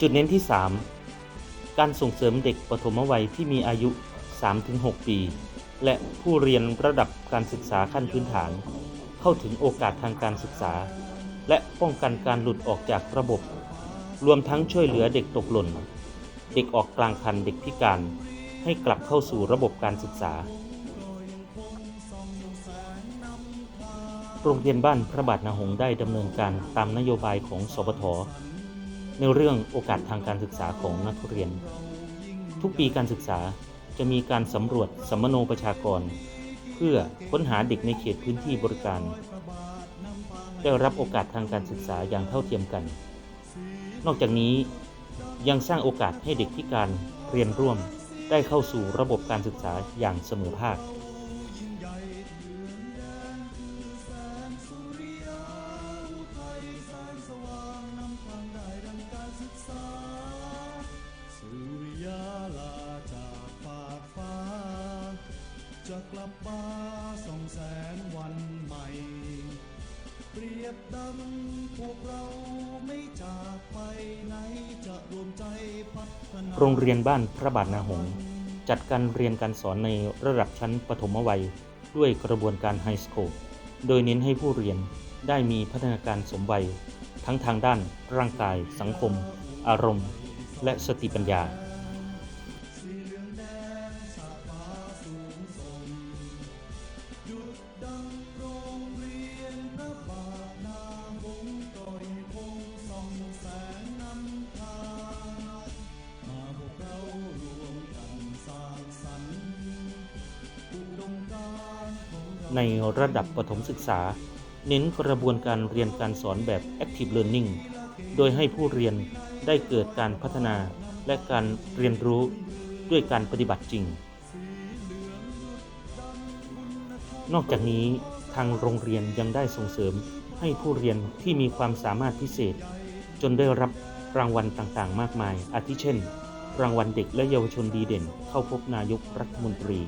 จุดเน้นที่ 3 การส่งเสริมเด็กปฐมวัยที่มีอายุ 3-6 ปี และผู้เรียนระดับการศึกษาขั้นพื้นฐาน เข้าถึงโอกาสทางการศึกษา และป้องกันการหลุดออกจากระบบ รวมทั้งช่วยเหลือเด็กตกหล่น เด็กออกกลางคันเด็กพิการ ให้กลับเข้าสู่ระบบการศึกษา โรงเรียนบ้านพระบาทนาหงได้ดำเนินการตามนโยบายของสปท ในเรื่องโอกาสทางการศึกษาของนักเรียน ทุกปีการศึกษาจะมีการสำรวจสัมมโนประชากร เพื่อค้นหาเด็กในเขตพื้นที่บริการ ได้รับโอกาสทางการศึกษาอย่างเท่าเทียมกัน นอกจากนี้ยังสร้างโอกาสให้เด็กพิการเรียนร่วมได้เข้าสู่ระบบการศึกษาอย่างเสมอภาค จะกลับมาส่องแสงวันใหม่ เปรียบดังพวกเราไม่จากไปไหนจะรวมใจพัฒนาโรงเรียนบ้านพระบาทนาหง จัดการเรียนการสอนในระดับชั้นปฐมวัย ด้วยกระบวนการไฮสคูลโดยเน้นให้ผู้เรียนได้มีพัฒนาการสมวัย ทั้งทางด้านร่างกายสังคม อารมณ์ และสติปัญญา ในระดับประถมศึกษา เน้นกระบวนการเรียนการสอนแบบ Active Learning โดยให้ผู้เรียนได้เกิดการพัฒนาและการเรียนรู้ด้วยการปฏิบัติจริง นอกจากนี้ทางโรงเรียนยังได้ส่งเสริมให้ผู้เรียนที่มีความสามารถพิเศษ จนได้รับรางวัลต่างๆ มากมาย อาทิเช่น รางวัลเด็กและเยาวชนดีเด่น เข้าพบนายกรัฐมนตรี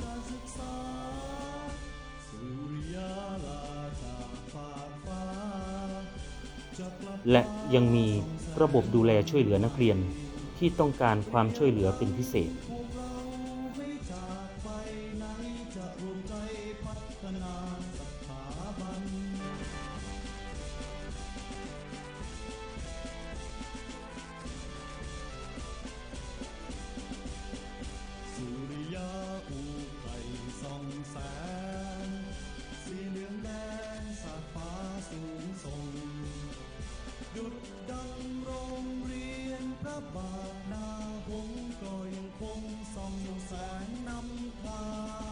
และยังมีระบบดูแลช่วยเหลือนักเรียนที่ต้องการความช่วยเหลือเป็นพิเศษไงนำทา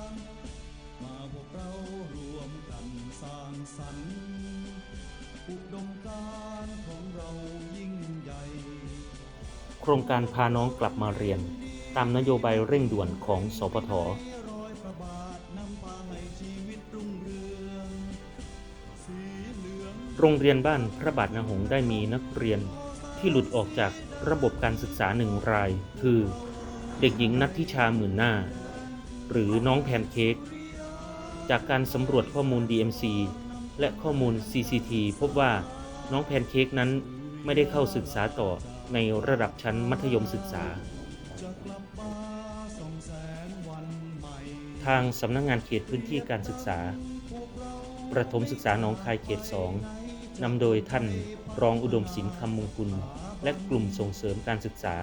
ง มาพวกเรารวมกันสร้างสรรค์อุดมการของเรายิ่งใหญ่ โครงการพาน้องกลับมาเรียน ตามนโยบายเร่งด่วนของสปทรอยพระบาทนำพาให้ชีวิตรุ่งเรืองสีเหลืองโรงเรียนบ้านพระบาทนาหงส์ได้มีนักเรียนที่หลุดออกจากระบบการศึกษาหนึ่งราย คือ เด็กหญิงนัทธิชาหมื่นหน้า หรือน้องแพนเค้กจากการสำรวจข้อมูล DMC และข้อมูล CCT พบว่าน้องแพนเค้กนั้นไม่ได้เข้าศึกษาต่อในระดับชั้นมัธยมศึกษา ทางสำนักงงานเขตพื้นที่การศึกษา ประถมศึกษาหนองคายเขต 2 นำโดยท่านรองอุดมศิลป์คำมงคุณ และกลุ่มส่งเสริมการศึกษา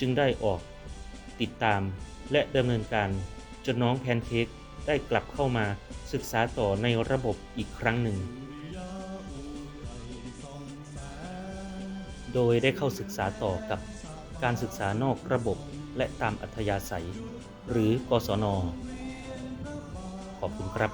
จึงได้ออก ติดตาม และดำเนินการจนน้องแพนเค้กได้กลับเข้ามาศึกษาต่อในระบบอีกครั้งหนึ่ง โดยได้เข้าศึกษาต่อกับการศึกษานอกระบบและตามอัธยาศัย หรือกศน ขอบคุณครับ